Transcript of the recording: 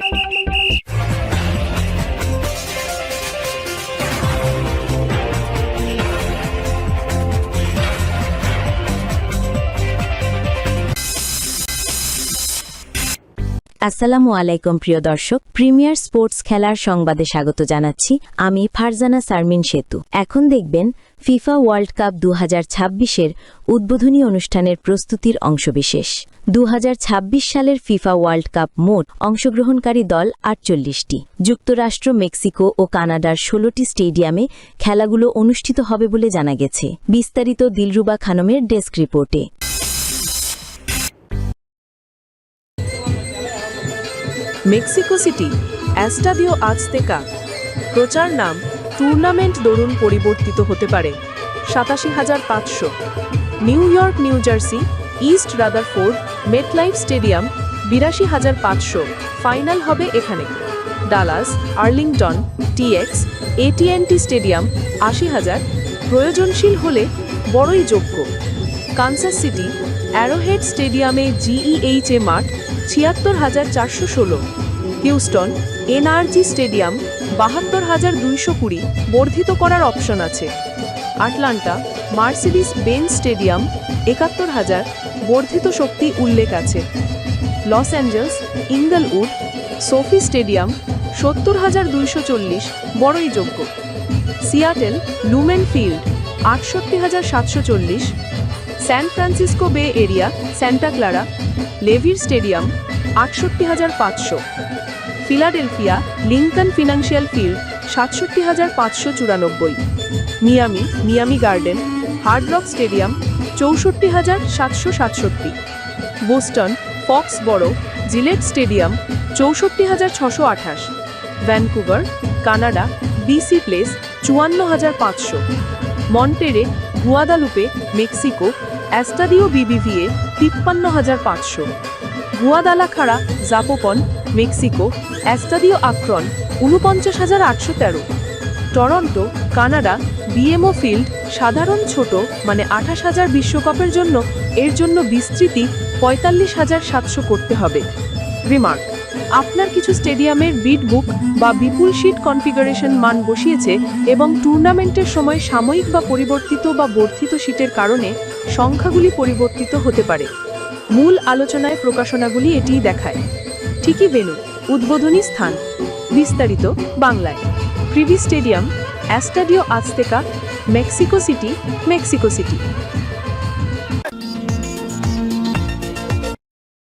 Thank you. আসসালামু আলাইকুম, প্রিয় দর্শক। প্রিমিয়ার স্পোর্টস খেলার সংবাদে স্বাগত জানাচ্ছি। আমি ফারজানা সারমিন সেতু। এখন দেখবেন, ফিফা ওয়ার্ল্ড কাপ দু হাজার উদ্বোধনী অনুষ্ঠানের প্রস্তুতির অংশবিশেষ। দু হাজার ছাব্বিশ সালের ফিফা ওয়ার্ল্ড কাপ মোট অংশগ্রহণকারী দল আটচল্লিশটি। যুক্তরাষ্ট্র, মেক্সিকো ও কানাডার ষোলোটি স্টেডিয়ামে খেলাগুলো অনুষ্ঠিত হবে বলে জানা গেছে। বিস্তারিত দিলরুবা খানমের ডেস্ক রিপোর্টে। Mexico City, Estadio Azteca. প্রচার নাম টুর্নামেন্ট দরুন পরিবর্তিত হতে পারে, সাতাশি হাজার পাঁচশো। New York, New Jersey, East Rutherford, MetLife stadium, বিরাশি হাজার পাঁচশো। ফাইনাল হবে এখানে। ডালাস, আর্লিংটন টিএক্স এটিএনটি স্টেডিয়াম, আশি হাজার। প্রয়োজনশীল হলে বড়ই যোগ্য। কানসাস সিটি, অ্যারোহেড স্টেডিয়ামে জিইএইচ এ মাঠ ছিয়াত্তর হাজার চারশো ষোলো। হিউস্টন, এনআরজি স্টেডিয়াম, বাহাত্তর হাজার দুইশো কুড়ি বর্ধিত করার অপশন আছে। আটলান্টা মার্সিডিস বেন স্টেডিয়াম, একাত্তর হাজার বর্ধিত শক্তি উল্লেখ আছে। Los Angeles Inglewood SoFi stadium, সত্তর হাজার দুইশো চল্লিশ বড়ই যোগ্য। সিয়াটেল, লুমেন ফিল্ড, আটষট্টি হাজার সাতশো চল্লিশ San Francisco Bay Area Santa Clara লেভির stadium আটষট্টি হাজার পাঁচশো। ফিলাডেলফিয়া লিঙ্কন ফিনান্সিয়াল ফিল্ড সাতষট্টি হাজার পাঁচশো চুরানব্বই। Miami Miami Gardens Hard Rock stadium চৌষট্টি হাজার সাতশো সাতষট্টি। Boston Foxborough Gillette stadium চৌষট্টি হাজার ছশো আঠাশ। ভ্যানকুভার কানাডা বিসি প্লেস চুয়ান্ন হাজার পাঁচশো। মন্টেরে গুয়াদালুপে মেক্সিকো অ্যাস্টাদিও বিবিভিএ তিপ্পান্ন হাজার পাঁচশো। গুয়াদালাখাড়া, জাপোপন, মেক্সিকো অ্যাস্টাডিও আক্রন উনপঞ্চাশ হাজার আটশো তেরো। টরন্টো, কানাডা, বিএমও ফিল্ড, সাধারণ ছোট মানে আঠাশ হাজার বিশ্বকাপের জন্য, এর জন্য বিস্তৃতি পঁয়তাল্লিশ হাজার সাতশো করতে হবে। রিমার্ক আপনার কিছু স্টেডিয়ামের বিড বুক বা বিপুল শিট কনফিগারেশন মান বসিয়েছে এবং টুর্নামেন্টের সময় সাময়িক বা পরিবর্তিত বা বর্ধিত শিটের কারণে সংখ্যাগুলি পরিবর্তিত হতে পারে। মূল আলোচনায় প্রকাশনাগুলি এটিই দেখায়। ঠিকই ভেনু উদ্বোধনী স্থান। বিস্তারিত বাংলায়। Privy stadium, Estadio Azteca, Mexico City Mexico City.